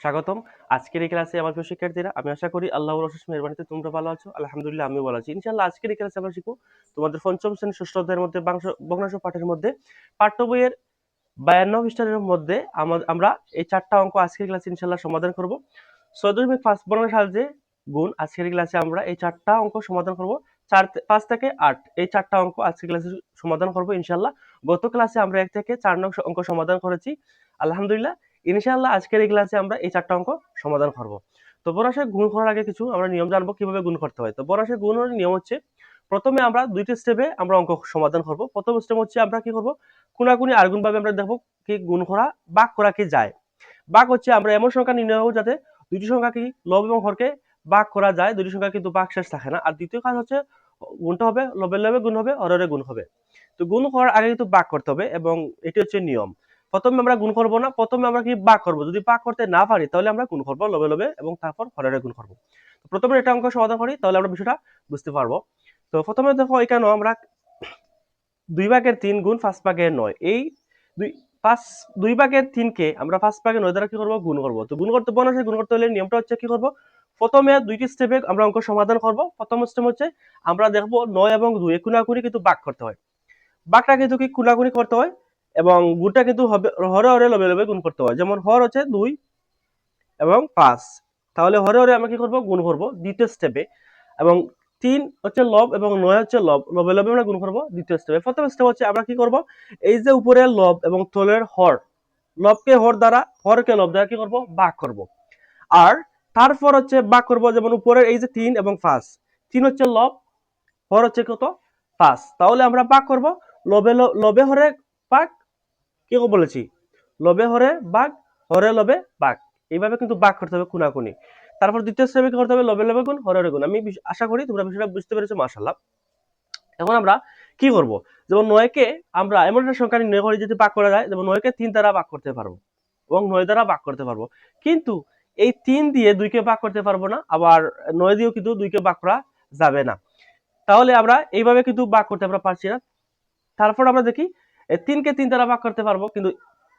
স্বাগতম। আজকের এই ক্লাসে আমার প্রিয় শিক্ষার্থীরা, আমি আশা করি আল্লাহর অশেষ মেহরবানিতে তোমরা ভালো আছো, আলহামদুলিল্লাহ আমিও ভালো আছি। ইনশাআল্লাহ আজকের এই ক্লাসে আমরা শিখব তোমাদের পঞ্চম শ্রেণির ষষ্ঠ অধ্যায়ের মধ্যে, বাংশ- পাঠের মধ্যে পাঠ্য বইয়ের বায়ান্ন পৃষ্ঠার মধ্যে আমরা এই চারটা অঙ্ক আজকের ক্লাসে ইনশাআল্লাহ সমাধান করব। ছয় দশমিক পাঁচ বর্ণের সাহায্যে গুণ আজকের ক্লাসে আমরা এই চারটা অঙ্ক সমাধান করব। চার পাঁচ থেকে আট এই চারটা অঙ্ক আজকের ক্লাসে সমাধান করব ইনশাআল্লাহ। গত ক্লাসে আমরা এক থেকে চার নং অঙ্ক সমাধান করেছি। আলহামদুলিল্লাহ ইনশাআল্লাহ আজকের এই ক্লাসে আমরা এই চারটা অঙ্ক সমাধান করব। তো বরাসে গুণ করার আগে কিছু আমরা নিয়ম জানব, কীভাবে গুণ করতে হয়। তো বরাসে গুণের নিয়ম হচ্ছে, প্রথমে আমরা দুইটি স্টেপে আমরা অঙ্ক সমাধান করব। প্রথম স্টেপ হচ্ছে আমরা কি করব কোনাকুনি আর গুণ ভাবে আমরা দেখব কি গুণ করা, বাক করা কি যায়। বাক হচ্ছে আমরা এমন সংখ্যা নির্ণয় করব যাতে দুইটি সংখ্যা কি লব এবং হরকে বাক করা যায়, দুইটি সংখ্যা কিন্তু বাক শেষ থাকে না। আর দ্বিতীয় কাজ হচ্ছে, গুণটা হবে, লবের লবে গুণ হবে হরের গুণ হবে। তো গুণ করার আগে কিন্তু বাক করতে হবে এবং এটি হচ্ছে নিয়ম। প্রথমে আমরা গুণ করব না, প্রথমে আমরা কি বাক করব? যদি বাক করতে না পারি, তাহলে আমরা গুণ করব লবে লবে এবং তারপর হরের গুণ করব। প্রথমে এটা অঙ্ক সমাধান করি, তাহলে আমরা বিষয়টা বুঝতে পারব। তো প্রথমে দেখো এখানে আমরা দুই ভাগের তিন গুণ পাঁচ ভাগের নয়, এই দুই, পাঁচ, দুই ভাগের তিনকে আমরা পাঁচ ভাগের নয় দ্বারা কি করব? গুণ করব। তো গুণ করতে বনা গুণ করতে হলে নিয়মটা হচ্ছে কি করব? প্রথমে দুইটি স্টেপে আমরা অঙ্ক সমাধান করব। প্রথম স্টেপ হচ্ছে আমরা দেখব নয় এবং দুই কুনাকুনি কিন্তু বাক করতে হয়। বাকটা কিন্তু কি কুনাকুনি করতে হয়? এবং গুণটা কিন্তু হবে, হরে হরে লবে লবে গুণ করতে হয় যেমন হর হচ্ছে দুই এবং পাঁচ। তাহলে হরে হরে আমরা কি করব? গুণ করব দ্বিতীয় স্টেপে এবং তিন হচ্ছে লব এবং নয় হচ্ছে লব। লবে লবে আমরা গুণ করব দ্বিতীয় স্টেপে প্রথম স্টেপ হচ্ছে আমরা কি করব? এই যে উপরের লব এবং তলের হর, লবকে হর দ্বারা, হরকে লব দ্বারা কি করব? বাক করব। আর তারপর হচ্ছে বাক করব যেমন উপরের এই যে তিন এবং পাঁচ। তিন হচ্ছে লব, হর হচ্ছে কত? পাঁচ। তাহলে আমরা বাক করব। লবে লবে হরে বাক কি বলেছি? লবে হরে বাঘ, হরে লবে বাঘ। এইভাবে কিন্তু বাঘ করতে হবে কুনাকুনি তারপর দ্বিতীয় স্টেপে করতে হবে? লবে লবে গুণ, হরে হরে গুণ। আমি আশা করি তোমরা বিষয়টা বুঝতে পেরেছ মাশাল্লাহ এখন আমরা কি করব? যেমন নয়কে আমরা এমন একটা সংখ্যা নির্ণয় করি, যদি বাক করা যায়, যেমন নয়কে তিন দ্বারা বাক করতে পারব এবং নয় দ্বারা বাক করতে পারব। কিন্তু এই তিন দিয়ে দুইকে বাক করতে পারব না, আবার নয় দিয়েও কিন্তু দুইকে বাক করা যাবে না। তাহলে আমরা এইভাবে কিন্তু বাক করতে আমরা পারছি না। তারপর আমরা দেখি এ, তিনকে তিন দ্বারা ভাগ করতে পারব, কিন্তু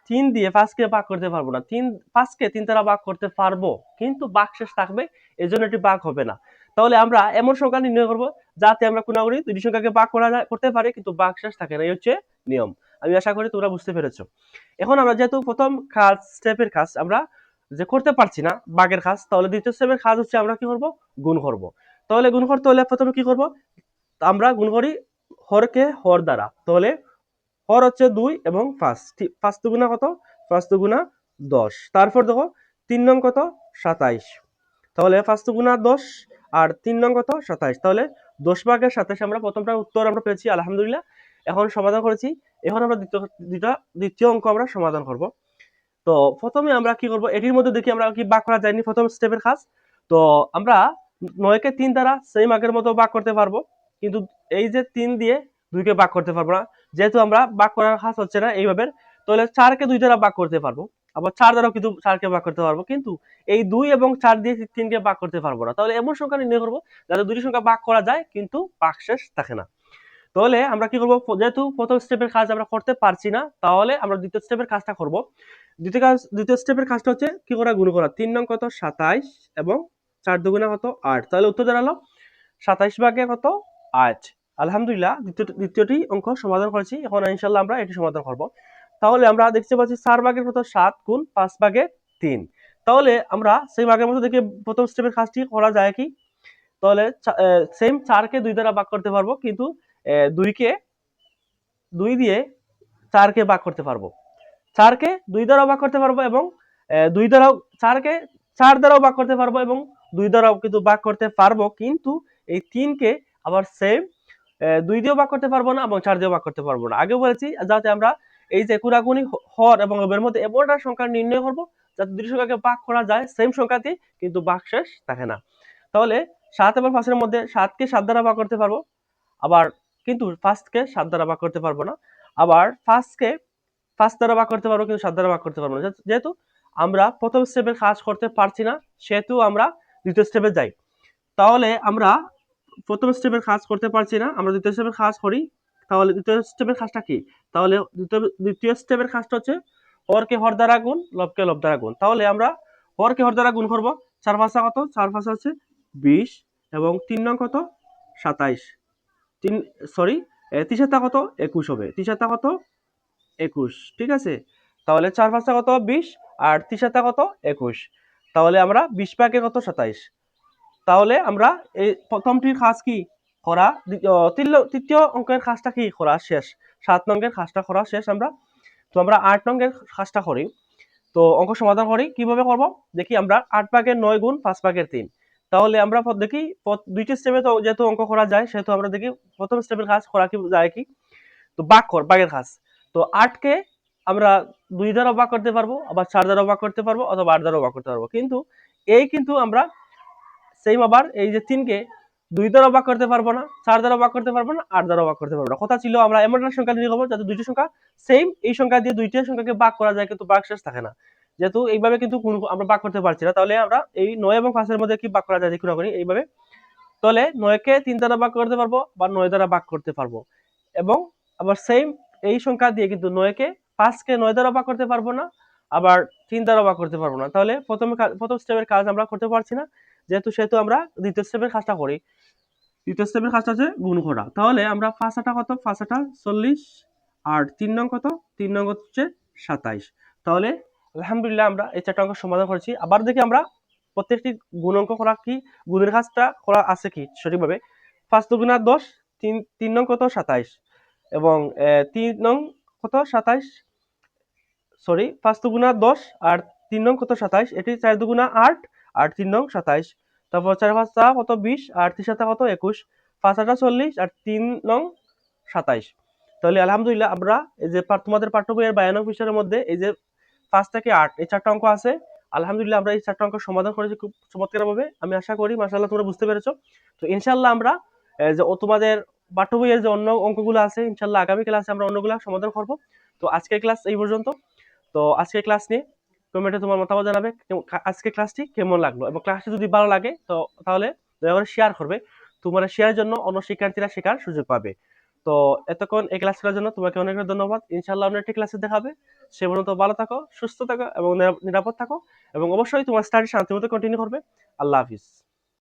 তিন দিয়ে পাঁচকে ভাগ করতে পারব না। তিন, পাঁচকে তিন দ্বারা ভাগ করতে পারব, কিন্তু বাক শেষ থাকবে এই জন্য এটি ভাগ হবে না। তাহলে আমরা এমন সংখ্যা নির্ণয় করব, যাতে আমরা কোনাগুলি দুটি সংখ্যাকে ভাগ করা করতে পারি, কিন্তু বাক শেষ থাকে না। এই হচ্ছে নিয়ম। আমি আশা করি তোমরা বুঝতে পেরেছ। এখন আমরা যেহেতু প্রথম কাজ, স্টেপের কাজ, আমরা যে করতে পারছি না বাঘের কাজ, তাহলে দ্বিতীয় স্টেপের কাজ হচ্ছে আমরা কি করব? গুণ করব। তাহলে গুণ করতে হলে প্রথমে কি করব? আমরা গুণ করি হরকে হর দ্বারা। তাহলে হর হচ্ছে দুই এবং ঠিক- পাঁচ দুগুণা কত? পাঁচ দুগুণা দশ। তারপর দেখো, তিন নং কত? সাতাইশ। তাহলে পাঁচ দুগুণা দশ আর তিন নং কত? সাতাইশ। তাহলে দশ ভাগের সাতাইশ আমরা প্রথমটা উত্তর আমরা পেয়েছি, আলহামদুলিল্লাহ। এখন সমাধান করেছি। এখন আমরা দ্বিতীয় দ্বিতীয় দ্বিতীয় অঙ্ক আমরা সমাধান করব। তো প্রথমে আমরা কি করব? এটির মধ্যে দেখি আমরা কি বাক করা যায়নি প্রথম স্টেপের কাজ। তো আমরা নয়কে তিন দ্বারা সেম আগের মতো বাক করতে পারব। কিন্তু এই যে তিন দিয়ে দুইকে বাক করতে পারব না। যেহেতু আমরা বাক করার কাজ হচ্ছে না এইভাবে, তাহলে চারকে দুই দ্বারা বাক করতে পারব। আবার চার দ্বারাও কিন্তু চারকে বাক করতে পারব, কিন্তু এই দুই এবং চার দিয়ে তিনকে বাক করতে পারব না। তাহলে এমন সংখ্যা নির্ণয় করব যাতে দুটি সংখ্যা বাক করা যায়, কিন্তু বাক শেষ থাকে না। তাহলে আমরা কি করব? যেহেতু প্রথম স্টেপের কাজ আমরা করতে পারছি না, তাহলে আমরা দ্বিতীয় স্টেপের কাজটা করব। দ্বিতীয় কাজ দ্বিতীয় স্টেপের কাজটা হচ্ছে কি করা? গুণ করা। তিন নং কত? সাতাইশ এবং চার দুগুণা কত? আট। তাহলে উত্তর দাঁড়াল সাতাইশ ভাগে কত? আট। আলহামদুলিল্লাহ, দ্বিতীয় দ্বিতীয়টি অঙ্ক সমাধান করেছি। এখন ইনশাল্লাহ আমরা এটি সমাধান করব। তাহলে আমরা দেখতে পাচ্ছি চার ভাগের কত সাত গুণ পাঁচ ভাগে তিন। তাহলে আমরা সেই ভাগের মতো দেখে প্রথম স্টেপের কাজটি করা যায় কি? তাহলে সেম চারকে দুই দ্বারা ভাগ করতে পারব, কিন্তু দুইকে দুই দিয়ে চারকে ভাগ করতে পারব। চারকে দুই দ্বারাও ভাগ করতে পারব এবং দুই দ্বারাও চারকে চার দ্বারাও ভাগ করতে পারব এবং দুই দ্বারাও কিন্তু ভাগ করতে পারব, কিন্তু এই তিনকে আবার সেম দুই দিয়েও ভাগ করতে পারব না এবং চার দিয়েও ভাগ করতে পারব না। আগে বলেছি, যাতে আমরা এই যে কুড়াকুড়ি হর এবং লবের মধ্যে এমন সংখ্যা নির্ণয় করব, যাতে দুটি সংখ্যাকে ভাগ করা যায় সেম সংখ্যাতে কিন্তু ভাগ শেষ থাকে না। তাহলে সাত এবং পাঁচের মধ্যে সাতকে সাত দ্বারা ভাগ করতে পারব, আবার কিন্তু ফার্স্টকে সাত দ্বারা ভাগ করতে পারব না, আবার ফার্স্টকে ফার্স্ট দ্বারা ভাগ করতে পারব, কিন্তু সাত দ্বারা ভাগ করতে পারব না। যেহেতু আমরা প্রথম স্টেপের কাজ করতে পারছি না, সেহেতু আমরা দ্বিতীয় স্টেপে যাই। তাহলে আমরা প্রথম স্টেপের কাজ করতে পারছি না, আমরা দ্বিতীয় স্টেপের কাজ করি, তাহলে দ্বিতীয় স্টেপের কাজটা কি? তাহলে দ্বিতীয় দ্বিতীয় স্টেপের কাজটা হচ্ছে হরকে হর দ্বারা গুণ, লবকে লব দ্বারা গুণ। তাহলে আমরা পর কি হর দ্বারা গুণ করব, চার পাঁচা কত? চার পাঁচা হচ্ছে বিশ এবং তিন নং কত? সাতাইশ। তিন সরি তিসাতা কত? একুশ হবে। তিসাতা কত? একুশ, ঠিক আছে? তাহলে চার পাঁচটা কত? বিশ, আর তিসাতা কত? একুশ। তাহলে আমরা বিশ পাকে কত? সাতাইশ। তাহলে আমরা এই প্রথমটির কাজ কি? করা তৃতীয়- অঙ্কের কাজটা কি? করা শেষ। সাত নঙ্গের কাজটা করা শেষ আমরা। তো আমরা আট নঙ্গের কাজটা করি। তো অঙ্ক সমাধান করি। কীভাবে করব? দেখি আমরা আট ভাগের নয় গুণ পাঁচ ভাগের তিন। তাহলে আমরা দেখি দুইটি স্টেপে তো যেহেতু অঙ্ক করা যায়, সেহেতু আমরা দেখি প্রথম স্টেপের কাজ করা কি যায় কি? তো বাক কর বাগের কাজ তো আটকে আমরা দুই দ্বারা বাক করতে পারব, আবার চার দ্বারা বাক করতে পারব, অথবা আট দ্বারা বাক করতে পারব। কিন্তু এই কিন্তু আমরা সেম আবার এই যে তিনকে দুই দ্বারা বাক করতে পারব না, চার দ্বারা বাক করতে পারব না, আট দ্বারা বাক করতে পারব না। কথা ছিল আমরা এমন একটা সংখ্যা নিয়ে যাতে দুইটি সংখ্যা সেম এই সংখ্যা দিয়ে দুইটি সংখ্যাকে বাক করা যায়, কিন্তু বাক শেষ থাকে না। যেহেতু এইভাবে কিন্তু আমরা বাক করতে পারছি না, তাহলে আমরা এই নয় এবং পাঁচের মধ্যে কি বাক করা যায় দেখুন করি এইভাবে। তাহলে নয়কে তিন দ্বারা বাক করতে পারব বা নয় দ্বারা বাক করতে পারব। এবং আবার সেম এই সংখ্যা দিয়ে কিন্তু নয়কে পাঁচকে নয় দ্বারা বাক করতে পারব না, আবার তিন দ্বারা বাক করতে পারব না। তাহলে প্রথমে প্রথম স্টেপের কাজ আমরা করতে পারছি না। যেহেতু সেহেতু আমরা দ্বিতীয় স্টেপের কাজটা করি। দ্বিতীয় স্টেপের কাজটা হচ্ছে গুণ করা তাহলে আমরা পাঁচাটা কত? পাঁচাটা চল্লিশ। আর তিন নং কত? তিন নং হচ্ছে সাতাইশ। তাহলে আলহামদুলিল্লাহ আমরা এই চারটা অঙ্ক সমাধান করেছি। আবার দেখি আমরা প্রত্যেকটি গুণ অঙ্ক করা কি? গুণের কাজটা করা আছে কি সঠিকভাবে? পাঁচ দুগুণা দশ, তিন তিন নং কত? সাতাইশ। এবং তিন নং কত? সাতাইশ। সরি পাঁচ দুগুণা দশ আর তিন নং কত? সাতাইশ। এটি চার দুগুণা আট। আর তিন নং সাতাইশ। তারপর চার পাঁচটা কত বিশ? আর তিন সাতা কত একুশ? পাঁচ আটা চল্লিশ আর তিন নং সাতাইশ। তাহলে আলহামদুলিল্লাহ আমরা এই যে তোমাদের পাঠ্য বইয়ের বায়ানক বিষয়ের মধ্যে এই যে পাঁচ থেকে আট এই চারটা অঙ্ক আছে। আলহামদুলিল্লাহ আমরা এই চারটা অঙ্ক সমাধান করেছি খুব চমৎকার ভাবে আমি আশা করি মাসাল্লাহ তোমরা বুঝতে পেরেছ। তো ইনশাল্লাহ আমরা যে ও তোমাদের পাঠ্য বইয়ের যে অন্য অঙ্কগুলো আছে ইনশাল্লাহ আগামী ক্লাসে আমরা অন্যগুলো সমাধান করব। তো আজকের ক্লাস এই পর্যন্ত। তো আজকের ক্লাস নিয়ে কমেন্টে তোমার মতামত জানাবে আজকে ক্লাসটি কেমন লাগল? এবং ক্লাসটি যদি ভালো লাগে, তো তাহলে দয়া করে শেয়ার করবে। তোমার শেয়ারের জন্য অন্য শিক্ষার্থীরা শেখার সুযোগ পাবে। তো এতক্ষণ এই ক্লাস করার জন্য তোমাকে অনেক অনেক ধন্যবাদ। ইনশাল্লাহ অন্য একটি ক্লাসে দেখাবে সে পর্যন্ত ভালো থাকো, সুস্থ থাকো এবং নিরাপদ থাকো। এবং অবশ্যই তোমার স্টাডি শান্তিমতো কন্টিনিউ করবে। আল্লাহ হাফিজ।